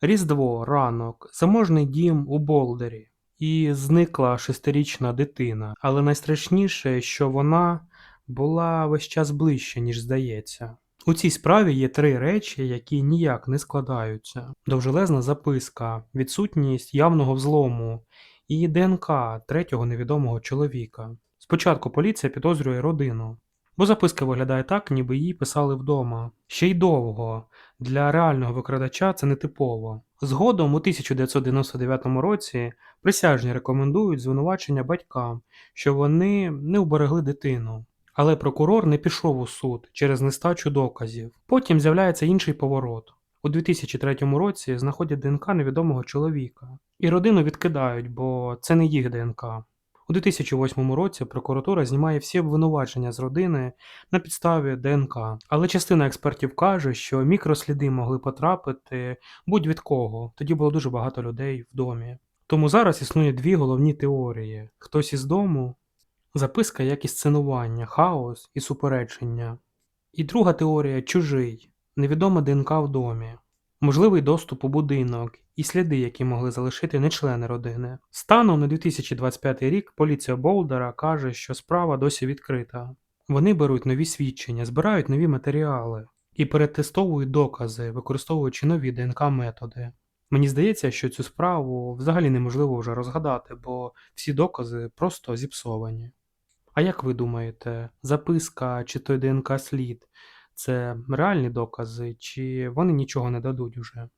Різдво, ранок, заможний дім у Болдері. І зникла шестирічна дитина. Але найстрашніше, що вона була весь час ближче, ніж здається. У цій справі є три речі, які ніяк не складаються: довжелезна записка, відсутність явного взлому і ДНК третього невідомого чоловіка. Спочатку поліція підозрює родину, бо записка виглядає так, ніби її писали вдома. Ще й довго. Для реального викрадача це нетипово. Згодом у 1999 році присяжні рекомендують звинувачення батькам, що вони не уберегли дитину. Але прокурор не пішов у суд через нестачу доказів. Потім з'являється інший поворот. У 2003 році знаходять ДНК невідомого чоловіка. І родину відкидають, бо це не їх ДНК. У 2008 році прокуратура знімає всі обвинувачення з родини на підставі ДНК. Але частина експертів каже, що мікросліди могли потрапити будь-від кого. Тоді було дуже багато людей в домі. Тому зараз існує дві головні теорії: хтось із дому, записка як і сценування, хаос і суперечення. І друга теорія чужий, невідома ДНК в домі, можливий доступ у будинок і сліди, які могли залишити не члени родини. Станом на 2025 рік поліція Болдера каже, що справа досі відкрита. Вони беруть нові свідчення, збирають нові матеріали і перетестовують докази, використовуючи нові ДНК-методи. Мені здається, що цю справу взагалі неможливо вже розгадати, бо всі докази просто зіпсовані. А як ви думаєте, записка чи той ДНК-слід це реальні докази, чи вони нічого не дадуть уже?